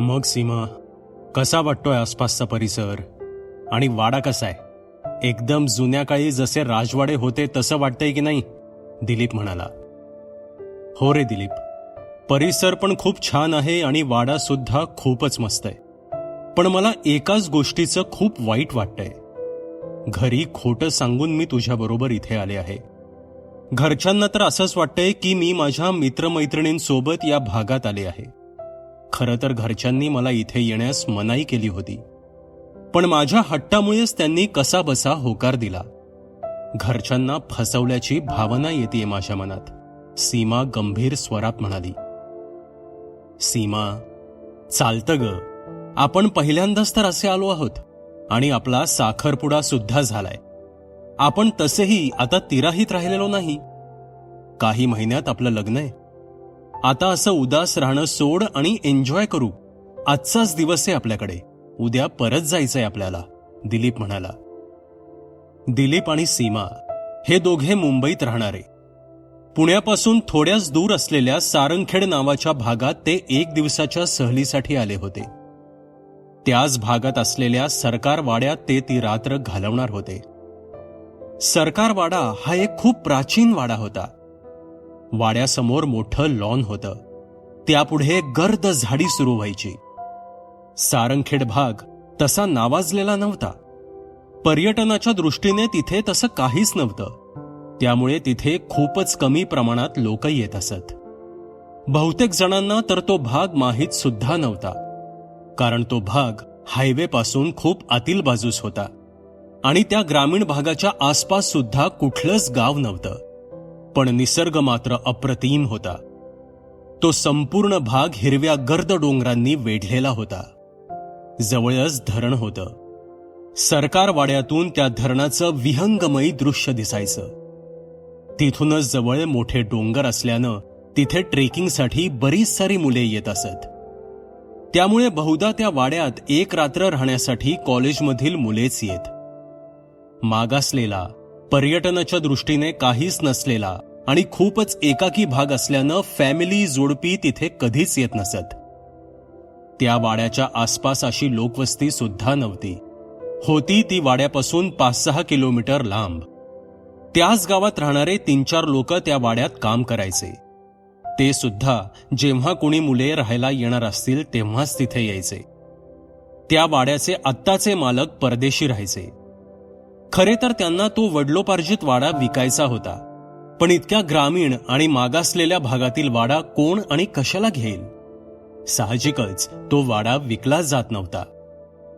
मग सीमा कसा वाटतोय आसपासचा परिसर? आणि वाडा कसा आहे? एकदम जुन्या काळी जसे राजवाडे होते तसं वाटतंय की नाही? दिलीप म्हणाला. हो रे दिलीप. परिसर पण खूप छान आहे आणि वाडा सुद्धा खूपच मस्त आहे. पण मला एकाच गोष्टीचं खूप वाईट वाटतंय. घरी खोटं सांगून मी तुझ्याबरोबर इथे आले आहे. घरच्यांना तर असंच वाटतंय की मी माझ्या मित्रमैत्रिणींसोबत या भागात आले आहे. खरं तर घरच्यांनी मला इथे येण्यास मनाई केली होती. पण माझ्या हट्टामुळेच त्यांनी कसा बसा होकार दिला. घरच्यांना फसवल्याची भावना येते माझ्या मनात. सीमा गंभीर स्वरात म्हणाली. सीमा चालतं ग. आपण पहिल्यांदाच तर असे आलो आहोत. आणि आपला साखरपुडा सुद्धा झालाय. आपण तसेही आता तिराहीत राहिलेलो नाही. काही महिन्यात आपलं लग्न आहे. आता असं उदास राहणं सोड आणि एन्जॉय करू. आजचाच दिवस आहे आपल्याकडे. उद्या परत जायचंय आपल्याला दिलीप म्हणाला. दिलीप आणि सीमा हे दोघे मुंबईत राहणारे. पुण्यापासून थोड्याच दूर असलेल्या सारंगखेड नावाच्या भागात ते एक दिवसाच्या सहलीसाठी आले होते. त्याच भागात असलेल्या सरकार वाड्यात ते ती रात्र घालवणार होते. सरकारवाडा हा एक खूप प्राचीन वाडा होता. वाड्यासमोर मोठं लॉन होतं. त्यापुढे गर्द झाडी सुरू व्हायची. सारंगखेड भाग तसा नावाजलेला नव्हता. पर्यटनाच्या दृष्टीने तिथे तसं काहीच नव्हतं. त्यामुळे तिथे खूपच कमी प्रमाणात लोक येत असत. बहुतेक जणांना तर तो भाग माहीत सुद्धा नव्हता. कारण तो भाग हायवे पासून खूप आतील बाजूस होता. आणि त्या ग्रामीण भागाच्या आसपास सुद्धा कुठलंच गाव नव्हतं. पण निसर्ग मात्र अप्रतिम होता. तो संपूर्ण भाग हिरव्या गर्द डोंगरांनी वेढलेला होता. जवळच धरण होतं. सरकार वाड्यातून त्या धरणाचं विहंगमयी दृश्य दिसायचं. तिथूनच जवळ मोठे डोंगर असल्यानं तिथे ट्रेकिंगसाठी बरीच सारी मुले येत असत. त्यामुळे बहुधा त्या वाड्यात एक रात्र राहण्यासाठी कॉलेजमधील मुलेच येत. मागासलेला पर्यटनाच्या दृष्टीने काहीच नसलेला आणि खूपच एकाकी भाग असल्यानं फॅमिली जोडपी तिथे कधीच येत नसत. त्या वाड्याच्या आसपास अशी लोकवस्ती सुद्धा नव्हती. होती ती वाड्यापासून पाच सहा किलोमीटर लांब. त्याच गावात राहणारे तीन चार लोक त्या वाड्यात काम करायचे. ते सुद्धा जेव्हा कोणी मुले राहायला येणार असतील तेव्हाच तिथे यायचे. त्या वाड्याचे आत्ताचे मालक परदेशी राहायचे. खरे तर त्यांना तो वडलोपार्जित वाडा विकायचा होता. पण इतक्या ग्रामीण आणि मागासलेल्या भागातील वाडा कोण आणि कशाला घेईल? साहजिकच तो वाडा विकला जात नव्हता.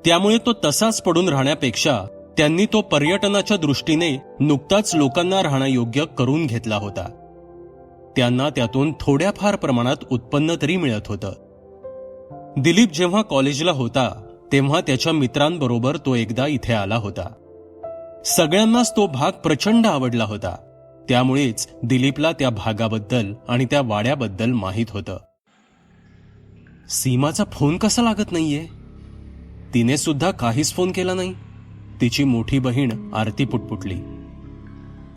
त्यामुळे तो तसाच पडून राहण्यापेक्षा त्यांनी तो पर्यटनाच्या दृष्टीने नुकताच लोकांना राहण्यायोग्य करून घेतला होता. त्यांना त्यातून थोड्याफार प्रमाणात उत्पन्न तरी मिळत होतं. दिलीप जेव्हा कॉलेजला होता तेव्हा त्याच्या मित्रांबरोबर तो एकदा इथे आला होता. सगळ्यांनाच तो भाग प्रचंड आवडला होता. त्यामुळेच दिलीपला त्या भागाबद्दल आणि त्या वाड्याबद्दल माहीत होतं. सीमाचा फोन कसा लागत नाहीये? तिने सुद्धा काहीच फोन केला नाही. तिची मोठी बहीण आरती पुटपुटली.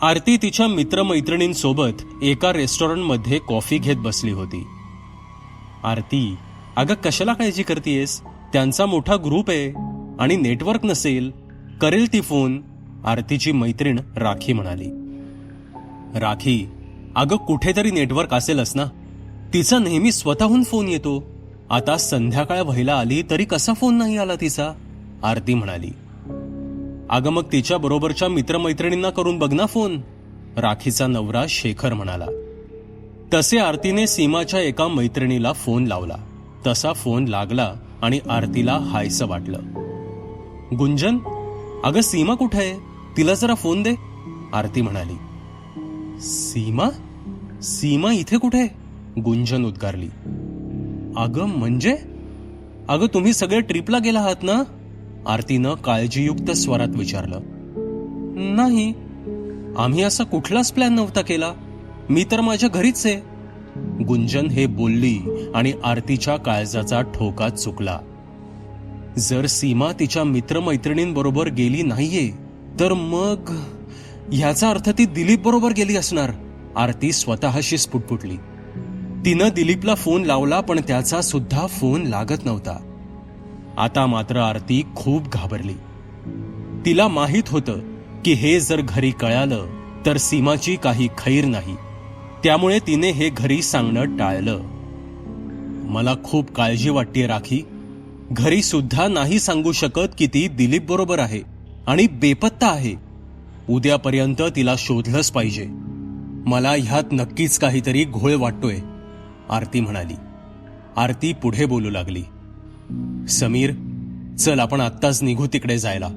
आरती तिच्या मित्रमैत्रिणींसोबत एका रेस्टॉरंटमध्ये कॉफी घेत बसली होती. आरती अगं कशाला काळजी करतेयस? त्यांचा मोठा ग्रुप आहे आणि नेटवर्क नसेल. करेल ती फोन आरतीची मैत्रीण राखी म्हणाली. राखी अगं कुठेतरी नेटवर्क असेलच ना? तिचा नेहमी स्वतःहून फोन येतो. आता संध्याकाळ व्हायला आली तरी कसा फोन नाही आला तिचा? आरती म्हणाली. अगं मग तिच्या बरोबरच्या मित्रमैत्रिणींना करून बघ ना फोन. राखीचा नवरा शेखर म्हणाला. तसे आरतीने सीमाच्या एका मैत्रिणीला फोन लावला. तसा फोन लागला आणि आरतीला हायसं वाटलं. गुंजन अगं सीमा कुठे आहे? तिला जरा फोन दे आरती म्हणाली. सीमा? सीमा इथे कुठे? गुंजन उद्गारली. अगं म्हणजे? अगं तुम्ही सगळे ट्रिपला गेला आहात ना? आरतीनं काळजीयुक्त स्वरात विचारलं. नाही आम्ही असा कुठलाच प्लॅन नव्हता केला. मी तर माझ्या घरीच आहे. गुंजन हे बोलली आणि आरतीच्या काळजाचा ठोका चुकला. जर सीमा तिच्या मित्रमैत्रिणींबरोबर गेली नाहीये तर मग? ह्याचा अर्थ ती दिलीप बरोबर गेली असणार. आरती स्वतःशी स्फुटफुटली तिनं दिलीपला फोन लावला पण त्याचा सुद्धा फोन लागत नव्हता. आता मात्र आरती खूप घाबरली. तिला माहीत होतं की हे जर घरी कळालं तर सीमाची काही खैर नाही. त्यामुळे तिने हे घरी सांगणं टाळलं. मला खूप काळजी वाटते राखी. घरी सुद्धा नाही सांगू शकत की ती दिलीप बरोबर आहे आणि बेपत्ता आहे. उद्यापर्यंत तिला शोधलंच पाहिजे. मला ह्यात नक्कीच काहीतरी घोळ वाटतोय आरती म्हणाली. आरती पुढे बोलू लागली. समीर चल आपण आत्ताच निघू तिकडे जायला.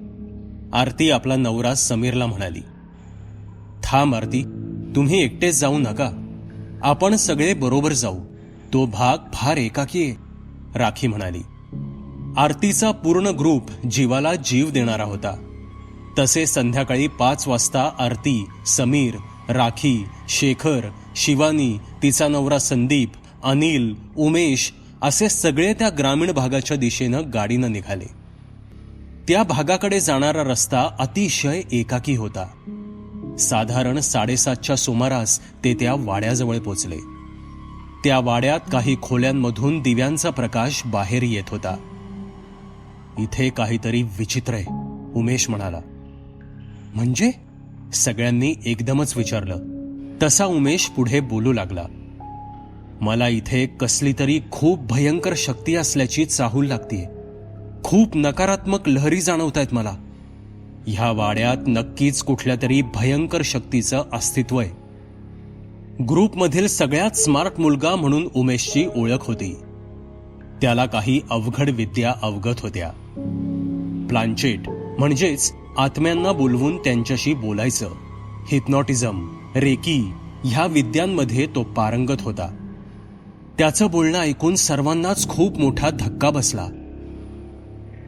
आरती आपला नवरा समीरला म्हणाली. थांब आरती तुम्ही एकटेच जाऊ नका. आपण सगळे बरोबर जाऊ. तो भाग फार एकाकी आहे राखी म्हणाली. आरतीचा पूर्ण ग्रुप जीवाला जीव देणारा होता. तसे संध्याकाळी पाच वाजता आरती समीर राखी शेखर शिवानी तिचा नवरा संदीप अनिल उमेश असे सगळे त्या ग्रामीण भागाच्या दिशेनं गाडीनं निघाले. त्या भागाकडे जाणारा रस्ता अतिशय एकाकी होता. साधारण साडेसातच्या सुमारास ते त्या वाड्याजवळ पोचले. त्या वाड्यात काही खोल्यांमधून दिव्यांचा प्रकाश बाहेर येत होता. इथे काहीतरी विचित्र आहे उमेश म्हणाला. म्हणजे? सगळ्यांनी एकदमच विचारलं. तसा उमेश पुढे बोलू लागला. मला इथे कसली तरी खूप भयंकर शक्ती असल्याची चाहूल लागतीये. खूप नकारात्मक लहरी जाणवतायत मला. ह्या वाड्यात नक्कीच कुठल्या तरी भयंकर शक्तीचं अस्तित्व आहे. ग्रुपमधील सगळ्यात स्मार्ट मुलगा म्हणून उमेशची ओळख होती. त्याला काही अवघड विद्या अवगत होत्या. प्लांचेट म्हणजेच आत्म्यांना बोलवून त्यांच्याशी बोलायचं. हिप्नॉटिझम रेकी ह्या विद्यांमध्ये तो पारंगत होता. त्याचं बोलणं ऐकून सर्वांनाच खूप मोठा धक्का बसला.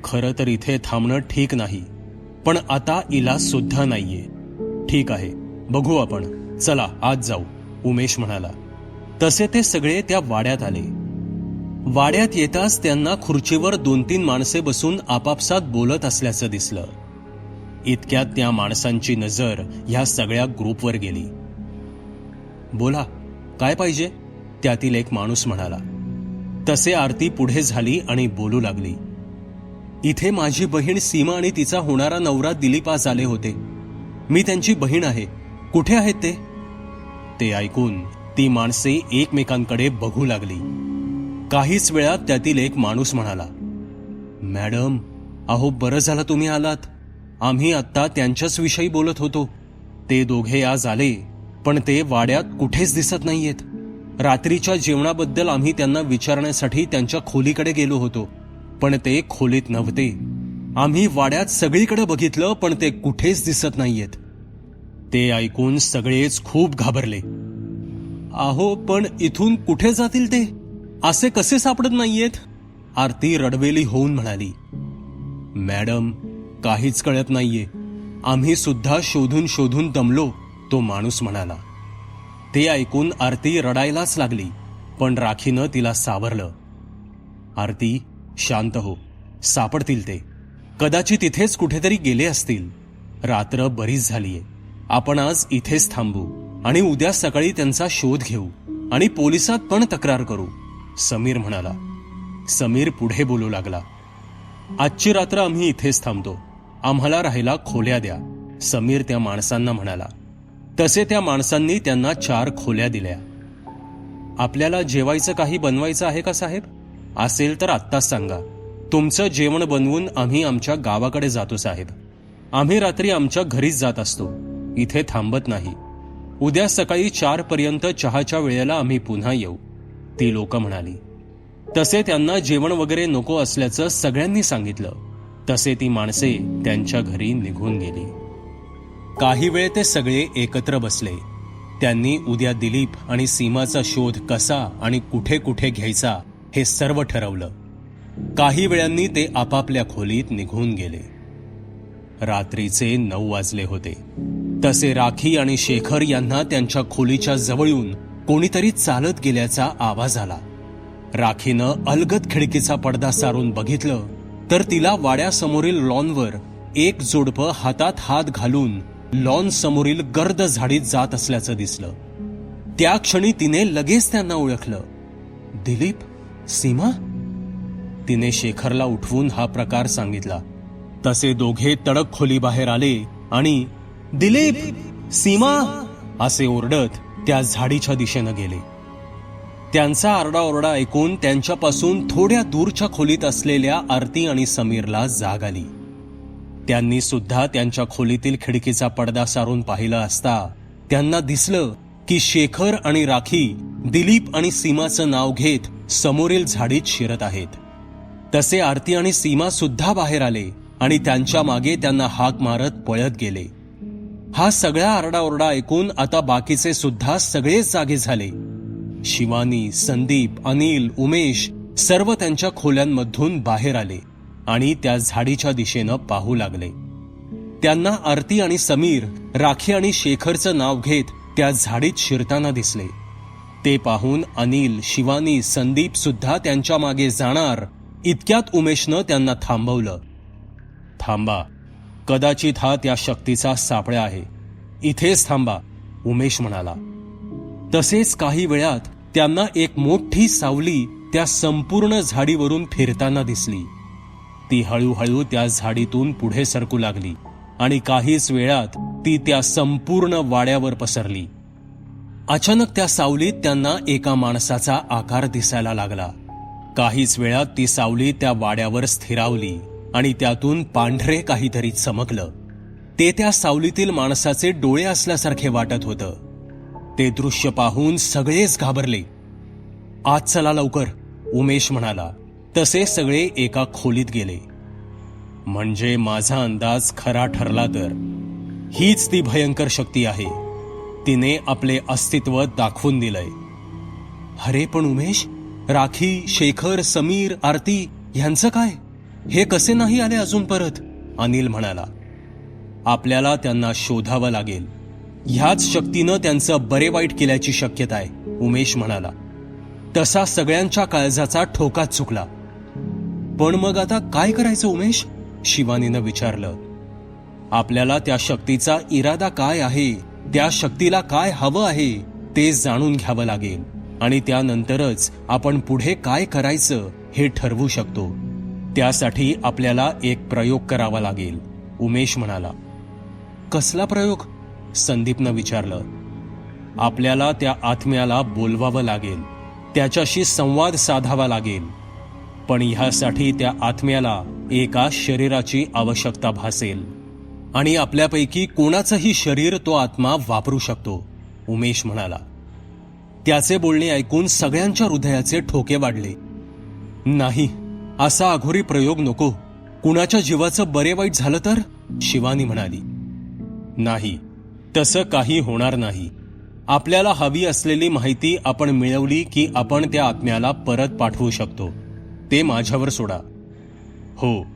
खरं तर इथे थांबणं ठीक नाही पण आता इलाज सुद्धा नाहीये. ठीक आहे बघू आपण. चला आज जाऊ उमेश म्हणाला. तसे ते सगळे त्या वाड्यात आले. वाड्यात येताच त्यांना खुर्चीवर दोन तीन माणसे बसून आपापसात बोलत असल्याचं दिसलं. इतक्यात त्या माणसांची नजर ह्या सगळ्या ग्रुपवर गेली. बोला काय पाहिजे? त्यातील एक माणूस म्हणाला. तसे आरती पुढे झाली आणि बोलू लागली. इथे माझी बहीण सीमा आणि तिचा होणारा नवरा दिलीपास आले होते. मी त्यांची बहीण आहे. कुठे आहेत ते? ते ऐकून ती माणसे एकमेकांकडे बघू लागली. काहीच वेळात त्यातील एक माणूस म्हणाला मॅडम अहो बरं झालं तुम्ही आलात. आम्ही आत्ता त्यांच्याच विषयी बोलत होतो. ते दोघे आज आले पण ते वाड्यात कुठेच दिसत नाहीयेत. रात्रीच्या जेवणाबद्दल आम्ही त्यांना विचारण्यासाठी त्यांच्या खोलीकडे गेलो होतो पण ते खोलीत नव्हते. आम्ही वाड्यात सगळीकडे बघितलं पण ते कुठेच दिसत नाहीयेत. ते ऐकून सगळेच खूप घाबरले. आहो पण इथून कुठे जातील ते? असे कसे सापडत नाहीयेत? आरती रडवेली होऊन म्हणाली. मॅडम काहीच कळत नाहीये. आम्ही सुद्धा शोधून शोधून दमलो तो माणूस म्हणाला. ते ऐकून आरती रडायलाच लागली पण राखीनं तिला सावरलं. आरती शांत हो सापडतील ते. कदाचित इथेच कुठेतरी गेले असतील. रात्र बरीच झालीये. आपण आज इथेच थांबू आणि उद्या सकाळी त्यांचा शोध घेऊ आणि पोलिसात पण तक्रार करू समीर म्हणाला. समीर पुढे बोलू लागला. आजची रात्र आम्ही इथेच थांबतो. आम्हाला राहायला खोल्या द्या. समीर त्या माणसांना म्हणाला. तसे त्या माणसांनी त्यांना चार खोल्या दिल्या. आपल्याला जेवायचं काही बनवायचं आहे का साहेब? असेल तर आत्ताच सांगा. तुमचं जेवण बनवून आम्ही आमच्या गावाकडे जातो साहेब. आम्ही रात्री आमच्या घरीच जात असतो. इथे थांबत नाही. उद्या सकाळी चार पर्यंत चहाच्या वेळेला आम्ही पुन्हा येऊ. ती लोक म्हणाली. तसे त्यांना जेवण वगैरे नको असल्याचं सगळ्यांनी सांगितलं. तसे ती माणसे त्यांच्या घरी निघून गेली. काही वेळ ते सगळे एकत्र बसले. त्यांनी उद्या दिलीप आणि सीमाचा शोध कसा आणि कुठे कुठे घ्यायचा हे सर्व ठरवलं. काही वेळांनी ते आपापल्या खोलीत निघून गेले. रात्रीचे नऊ वाजले होते. तसे राखी आणि शेखर यांना त्यांच्या खोलीच्या जवळ येऊन कोणीतरी चालत गेल्याचा आवाज आला. राखीनं अलगद खिडकीचा पडदा सारून बघितलं तर तिला वाड्यासमोरील लॉनवर एक जोडपं हातात हात घालून लॉन समोरील गर्द झाडीत जात असल्याचं दिसलं. त्या क्षणी तिने लगेच त्यांना ओळखलं. दिलीप? सीमा? तिने शेखरला उठवून हा प्रकार सांगितला. तसे दोघे तडक खोली बाहेर आले आणि दिलीप सीमा असे ओरडत त्या झाडीच्या दिशेनं गेले. त्यांचा आरडाओरडा ऐकून त्यांच्यापासून थोड्या दूरच्या खोलीत असलेल्या आरती आणि समीरला जाग आली. त्यांनी सुद्धा त्यांच्या खोलीतील खिडकीचा पडदा सारून पाहिलं असता त्यांना दिसलं की शेखर आणि राखी दिलीप आणि सीमाचं नाव घेत समोरील झाडीत शिरत आहेत. तसे आरती आणि सीमा सुद्धा बाहेर आले आणि त्यांच्या मागे त्यांना हाक मारत पळत गेले. हा सगळा आरडाओरडा ऐकून आता बाकीचे सुद्धा सगळेच जागे झाले. शिवानी संदीप अनिल उमेश सर्व त्यांच्या खोल्यांमधून बाहेर आले आणि त्या झाडीच्या दिशेनं पाहू लागले. त्यांना आरती आणि समीर राखी आणि शेखरचं नाव घेत त्या झाडीत शिरताना दिसले. ते पाहून अनिल शिवानी संदीप सुद्धा त्यांच्या मागे जाणार इतक्यात उमेशनं त्यांना थांबवलं. थांबा. कदाचित हा त्या शक्तीचा सापळा आहे. इथेच थांबा उमेश म्हणाला. तसेच काही वेळात त्यांना एक मोठी सावली त्या संपूर्ण झाडीवरून फिरताना दिसली. ती हळूहळू त्या झाडीतून पुढे सरकू लागली आणि काहीच वेळात ती त्या संपूर्ण वाड्यावर पसरली. अचानक त्या सावलीत त्यांना एका माणसाचा आकार दिसायला लागला. काहीच वेळात ती सावली त्या वाड्यावर स्थिरावली आणि त्यातून पांढरे काहीतरी चमकलं. ते त्या सावलीतील माणसाचे डोळे असल्यासारखे वाटत होतं. ते दृश्य पाहून सगळेच घाबरले. आज चला लवकर उमेश म्हणाला. तसे सगळे एका खोलीत गेले. म्हणजे माझा अंदाज खरा ठरला तर. हीच ती भयंकर शक्ती आहे. तिने आपले अस्तित्व दाखवून दिलंय. अरे पण उमेश राखी शेखर समीर आरती ह्यांचं काय? हे कसे नाही आले अजून परत? अनिल म्हणाला. आपल्याला त्यांना शोधावं लागेल. ह्याच शक्तीनं त्यांचं बरे वाईट केल्याची शक्यता आहे उमेश म्हणाला. तसा सगळ्यांच्या काळजाचा ठोकाच चुकला. पण मग आता काय करायचं उमेश? शिवानीनं विचारलं. आपल्याला त्या शक्तीचा इरादा काय आहे? त्या शक्तीला काय हवं आहे? ते जाणून घ्यावं लागेल. आणि त्यानंतरच आपण पुढे काय करायचं हे ठरवू शकतो. त्यासाठी आपल्याला एक प्रयोग करावा लागेल उमेश म्हणाला. कसला प्रयोग? संदीपनं विचारलं आपल्याला त्या आत्म्याला बोलवावं लागेल त्याच्याशी संवाद साधावा लागेल पण ह्यासाठी त्या आत्म्याला एका शरीराची आवश्यकता भासेल आणि आपल्यापैकी कोणाचंही शरीर तो आत्मा वापरू शकतो उमेश म्हणाला. त्याचे बोलणे ऐकून सगळ्यांच्या हृदयाचे ठोके वाढले. नाही असा अघोरी प्रयोग नको. कुणाच्या जीवाचं बरे वाईट झालं तर? शिवानी म्हणाली. नाही तसं काही होणार नाही. आपल्याला हवी असलेली माहिती आपण मिळवली की आपण त्या आत्म्याला परत पाठवू शकतो. ते माझ्यावर सोडा. हो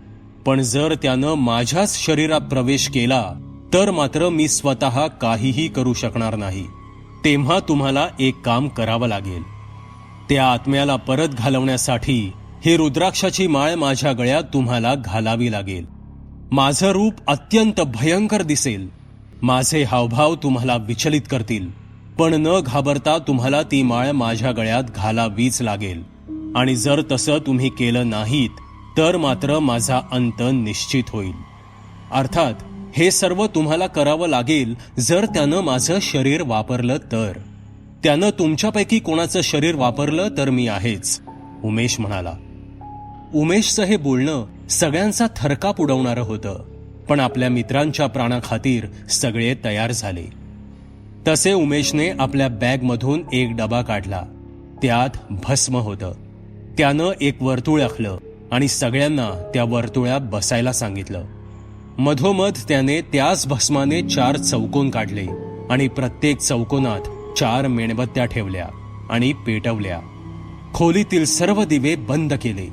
पण जर त्यानं माझ्याच शरीरात प्रवेश केला तर मात्र मी स्वतः काहीही करू शकणार नाही. तेव्हा तुम्हाला एक काम करावं लागेल. त्या आत्म्याला परत घालवण्यासाठी ही रुद्राक्षाची माळ माझ्या गळ्यात तुम्हाला घालावी लागेल. माझं रूप अत्यंत भयंकर दिसेल. माझे हावभाव तुम्हाला विचलित करतील. पण न घाबरता तुम्हाला ती माळ माझ्या गळ्यात घालावीच लागेल. आणि जर तसं तुम्ही केलं नाहीत तर मात्र माझा अंत निश्चित होईल. अर्थात हे सर्व तुम्हाला करावं लागेल जर त्यानं माझं शरीर वापरलं तर. त्यानं तुमच्यापैकी कोणाचं शरीर वापरलं तर मी आहेच उमेश म्हणाला. उमेशचं हे बोलणं सगळ्यांचा थरकाप उडवणारं होतं. पण आपल्या मित्रांच्या प्राणाखातीर सगळे तयार झाले. तसे उमेशने आपल्या बॅगमधून एक डबा काढला. त्यात भस्म होतं. त्यानं एक वर्तुळ आखलं आणि सगळ्यांना त्या वर्तुळात बसायला सांगितलं. मधोमध त्याने त्याच भस्माने चार चौकोन काढले आणि प्रत्येक चौकोनात चार मेणबत्त्या ठेवल्या आणि पेटवल्या. खोलीतील सर्व दिवे बंद केले.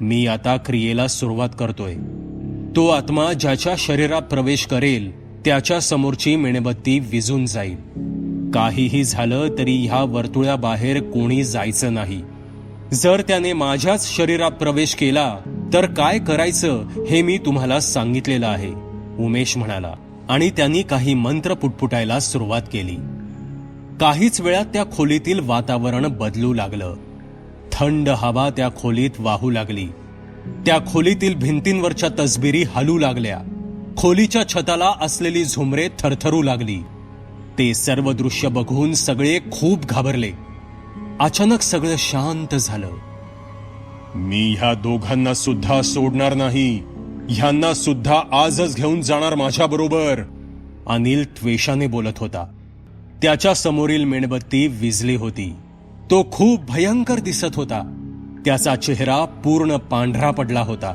मी आता क्रियेला सुरुवात करतोय. तो आत्मा ज्याच्या शरीरात प्रवेश करेल त्याच्या समोरची मेणबत्ती विजून जाईल. काहीही झालं तरी ह्या वर्तुळाबाहेर कोणी जायचं नाही. जर त्याने माझ्याच शरीरात प्रवेश केला तर काय करायचं हे मी तुम्हाला सांगितलेलं आहे उमेश म्हणाला. आणि त्यांनी काही मंत्र पुटपुटायला सुरुवात केली. काहीच वेळात त्या खोलीतील वातावरण बदलू लागलं. थंड हवा त्या खोलीत वाहू लागली. त्या खोलीतील भिंतींवरच्या तसबिरी हलू लागल्या. खोलीच्या छताला असलेली झुमरे थरथरू लागली. ते सर्व दृश्य बघून सगळे खूप घाबरले. अचानक सगळं शांत झालं. मी ह्या दोघांना सुद्धा सोडणार नाही. ह्यांना सुद्धा आजच घेऊन जाणार माझ्या बरोबर. अनिल त्वेषाने बोलत होता. त्याच्या समोरील मेणबत्ती विजली होती. तो खूप भयंकर दिसत होता. त्याचा चेहरा पूर्ण पांढरा पडला होता.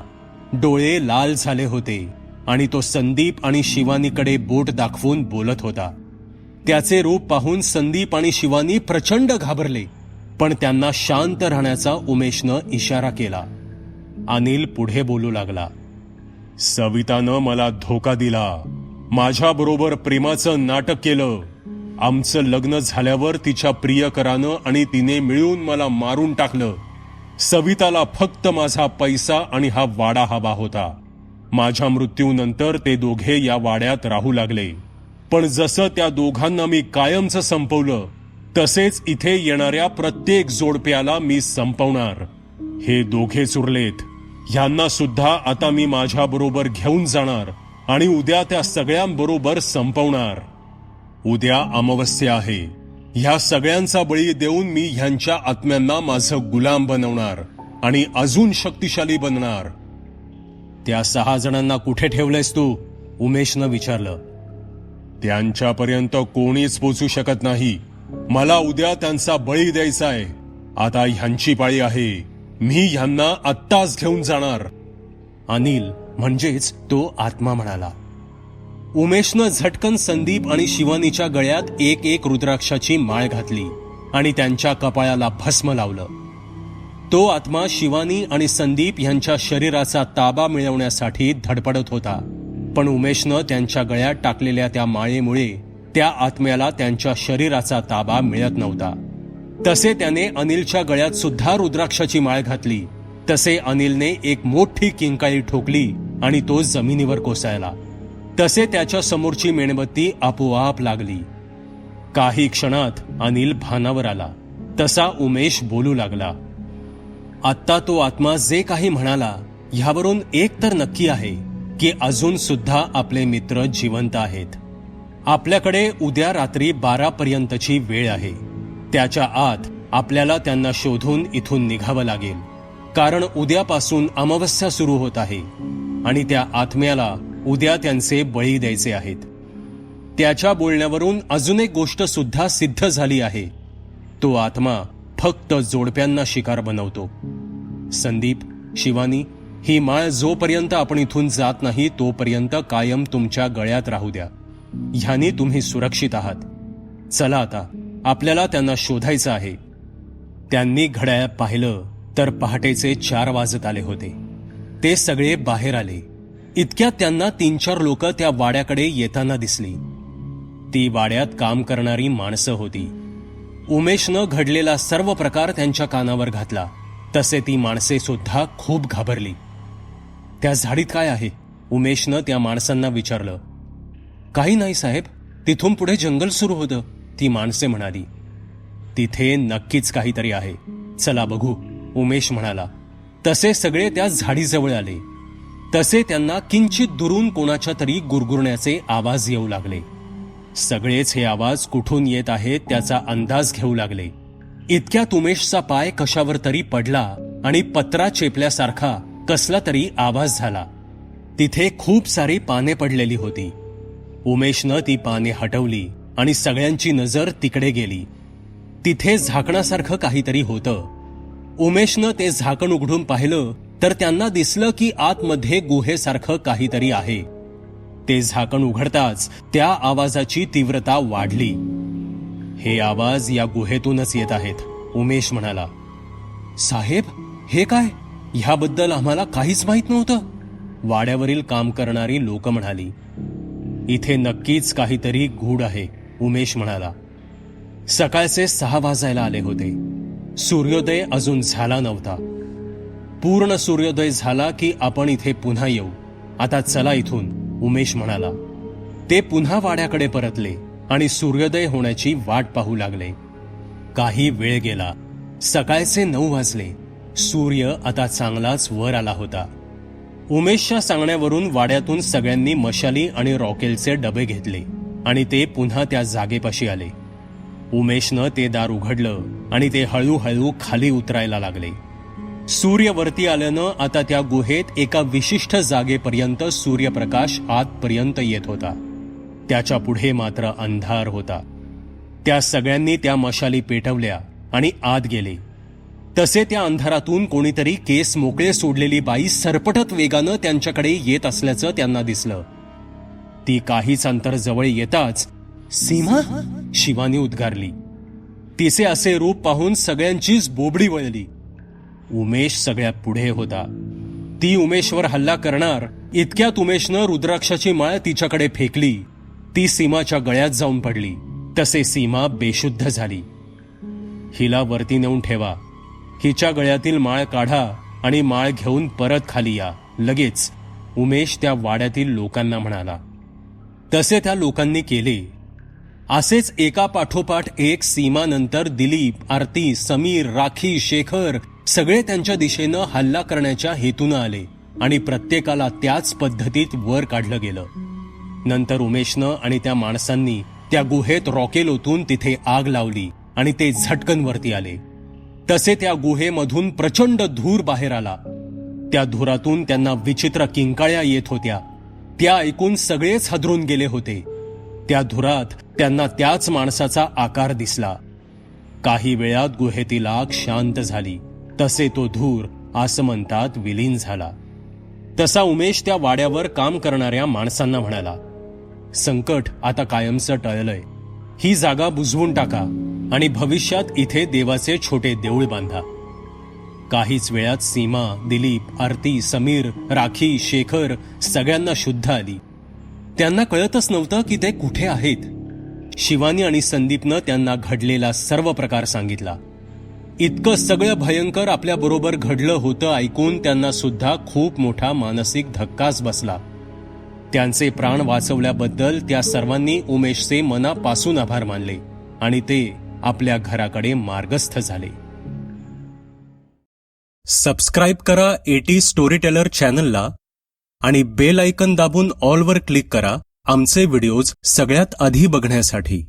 डोळे लाल झाले होते आणि तो संदीप आणि शिवानीकडे बोट दाखवून बोलत होता. त्याचे रूप पाहून संदीप आणि शिवानी प्रचंड घाबरले पण त्यांना शांत राहण्याचा उमेशनं इशारा केला. अनिल पुढे बोलू लागला. सवितानं मला धोका दिला. माझ्या बरोबर प्रेमाचं नाटक केलं. आमचं लग्न झाल्यावर तिच्या प्रियकरानं आणि तिने मिळून मला मारून टाकलं. सविताला फक्त माझा पैसा आणि हा वाडा हवा होता. माझ्या मृत्यूनंतर ते दोघे या वाड्यात राहू लागले. पण जसं त्या दोघांना मी कायमचं संपवलं तसेच इथे येणाऱ्या प्रत्येक जोडप्याला मी संपवणार. हे दोघे चुरलेत. ह्यांना सुद्धा आता मी माझ्या बरोबर घेऊन जाणार आणि उद्या त्या सगळ्यांबरोबर संपवणार. उद्या अमावस्या आहे. ह्या सगळ्यांचा बळी देऊन मी ह्यांच्या आत्म्यांना माझं गुलाम बनवणार आणि अजून शक्तिशाली बनणार. त्या सहा जणांना कुठे ठेवलंयस तू? उमेशनं विचारलं. त्यांच्यापर्यंत कोणीच पोचू शकत नाही. मला उद्या त्यांचा बळी द्यायचा आहे. आता ह्यांची पाळी आहे. मी ह्यांना आत्ताच घेऊन जाणार. अनिल म्हणजेच तो आत्मा म्हणाला. उमेशनं झटकन संदीप आणि शिवानीच्या गळ्यात एक एक रुद्राक्षाची माळ घातली आणि त्यांच्या कपाळाला भस्म लावलं. तो आत्मा शिवानी आणि संदीप यांच्या शरीराचा ताबा मिळवण्यासाठी धडपडत होता. पण उमेशनं त्यांच्या गळ्यात टाकलेल्या त्या माळेमुळे त्या आत्म्याला त्यांच्या शरीराचा ताबा मिळत नव्हता. तसे त्याने अनिलच्या गळ्यात सुद्धा रुद्राक्षाची माळ घातली. तसे अनिलने एक मोठी किंकाळी ठोकली आणि तो जमिनीवर कोसळला. तसे त्याच्या समोरची मेणबत्ती आपोआप लागली. काही क्षणात अनिल भानावर आला. तसा उमेश बोलू लागला. आत्ता तो आत्मा जे काही म्हणाला ह्यावरून एक तर नक्की आहे की अजून सुद्धा आपले मित्र जिवंत आहेत. आपल्याकडे उद्या रात्री बारा पर्यंतची वेळ आहे. त्याच्या आत आपल्याला त्यांना शोधून इथून निघावं लागेल. कारण उद्यापासून अमावस्या सुरू होत आहे. आणि त्या आत्म्याला उद्या त्यांचे बळी द्यायचे आहेत. त्याच्या बोलण्यावरून अजून एक गोष्ट सुद्धा सिद्ध झाली आहे. तो आत्मा फक्त जोडप्यांना शिकार बनवतो. संदीप शिवानी ही माळ जोपर्यंत आपण इथून जात नाही तोपर्यंत कायम तुमच्या गळ्यात राहू द्या. ह्याने तुम्ही सुरक्षित आहात. चला आता आपल्याला त्यांना शोधायचं आहे. त्यांनी घड्याळ पाहिलं तर पहाटेचे चार वाजत आले होते. ते सगळे बाहेर आले. इतक्यात त्यांना तीन चार लोक त्या वाड्याकडे येताना दिसली. ती वाड्यात काम करणारी माणसं होती. उमेशनं घडलेला सर्व प्रकार त्यांच्या कानावर घातला. तसे ती माणसे सुद्धा खूप घाबरली. त्या झाडीत काय आहे? उमेशनं त्या माणसांना विचारलं. काही नाही साहेब. तिथून पुढे जंगल सुरू होतं ती माणसे म्हणाली. तिथे नक्कीच काहीतरी आहे. चला बघू उमेश म्हणाला. तसे सगळे त्या झाडीजवळ आले. तसे त्यांना किंचित दुरून कोणाच्या तरी गुरगुरण्याचे आवाज येऊ लागले. सगळेच हे आवाज कुठून येत आहेत त्याचा अंदाज घेऊ लागले. इतक्यात उमेशचा पाय कशावर तरी पडला आणि पत्रा चेपल्यासारखा कसला तरी आवाज झाला. तिथे खूप सारी पाने पडलेली होती. उमेशनं ती पाने हटवली आणि सगळ्यांची नजर तिकडे गेली. तिथे झाकणासारखं काहीतरी होतं. उमेशनं ते झाकण उघडून पाहिलं तर त्यांना दिसलं की आतमध्ये गुहेसारखं काहीतरी आहे. ते झाकण उघडताच त्या आवाजाची तीव्रता वाढली. हे आवाज या गुहेतूनच येत आहेत उमेश म्हणाला. साहेब हे काय? ह्याबद्दल आम्हाला काहीच माहीत नव्हतं. वाड्यावरील काम करणारी लोक म्हणाली. इथे नक्कीच काहीतरी गूढ आहे उमेश म्हणाला. सकाळचे सहा वाजायला आले होते. सूर्योदय अजून झाला नव्हता. पूर्ण सूर्योदय झाला की आपण इथे पुन्हा येऊ. आता चला इथून उमेश म्हणाला. ते पुन्हा वाड्याकडे परतले आणि सूर्योदय होण्याची वाट पाहू लागले. काही वेळ गेला. सकाळचे नऊ वाजले. सूर्य आता चांगलाच वर आला होता. उमेशच्या सांगण्यावरून वाड्यातून सगळ्यांनी मशाली आणि रॉकेलचे डबे घेतले आणि ते पुन्हा त्या जागेपाशी आले. उमेशनं ते दार उघडलं आणि ते हळूहळू खाली उतरायला लागले. सूर्य वरती आल्यानं आता त्या गुहेत एका विशिष्ट जागेपर्यंत सूर्यप्रकाश आतपर्यंत येत होता. त्याच्या पुढे मात्र अंधार होता. त्या सगळ्यांनी त्या मशाली पेटवल्या आणि आत गेले. तसे त्या अंधारातून कोणीतरी केस मोकळे सोडलेली बाई सरपटत वेगानं त्यांच्याकडे येत असल्याचं त्यांना दिसलं. ती काहीच अंतर जवळ येताच सीमा शिवानी उद्गारली. तिचे असे रूप पाहून सगळ्यांचीच बोबडी वळली. उमेश सगळ्यात पुढे होता. ती उमेशवर हल्ला करणार इतक्यात उमेशनं रुद्राक्षाची माळ तिच्याकडे फेकली. ती सीमाच्या गळ्यात जाऊन पडली. तसे सीमा बेशुद्ध झाली. हिला वरती नेऊन ठेवा. हिच्या गळ्यातील माळ काढा आणि माळ घेऊन परत खाली या. लगेच उमेश त्या वाड्यातील लोकांना म्हणाला. तसे त्या लोकांनी केले. असेच एका पाठोपाठ एक सीमानंतर दिलीप आरती समीर राखी शेखर सगळे त्यांच्या दिशेनं हल्ला करण्याच्या हेतूनं आले आणि प्रत्येकाला त्याच पद्धतीत वर काढलं गेलं. नंतर उमेशनं आणि त्या माणसांनी त्या गुहेत रॉकेल ओतून तिथे आग लावली आणि ते झटकन वरती आले. तसे त्या गुहेमधून प्रचंड धूर बाहेर आला. त्या धुरातून त्यांना विचित्र किंकाळ्या येत होत्या. त्या ऐकून सगळेच हदरून गेले होते. त्या धुरात त्यांना त्याच माणसाचा आकार दिसला. काही वेळात गुहेतील आग शांत झाली. तसे तो धूर आसमंतात विलीन झाला. तसा उमेश त्या वाड्यावर काम करणाऱ्या माणसांना म्हणाला संकट आता कायमचं टळलंय. ही जागा बुजवून टाका आणि भविष्यात इथे देवाचे छोटे देऊळ बांधा. काहीच वेळात सीमा दिलीप आरती समीर राखी शेखर सगळ्यांना शुद्ध आली. त्यांना कळतच नव्हतं की ते कुठे आहेत. शिवानी आणि संदीपनं त्यांना घडलेला सर्व प्रकार सांगितला. इतकं सगळं भयंकर आपल्या बरोबर घडलं होतं ऐकून त्यांना सुद्धा खूप मोठा मानसिक धक्काच बसला. त्यांचे प्राण वाचवल्याबद्दल त्या सर्वांनी उमेशचे मनापासून आभार मानले आणि ते आपल्या घराकडे मार्गस्थ झाले. सबस्क्राईब करा एटी स्टोरी टेलर चॅनलला आणि बेल ऐकन दाबून ऑलवर क्लिक करा. आमचे व्हिडिओज सगळ्यात आधी बघण्यासाठी.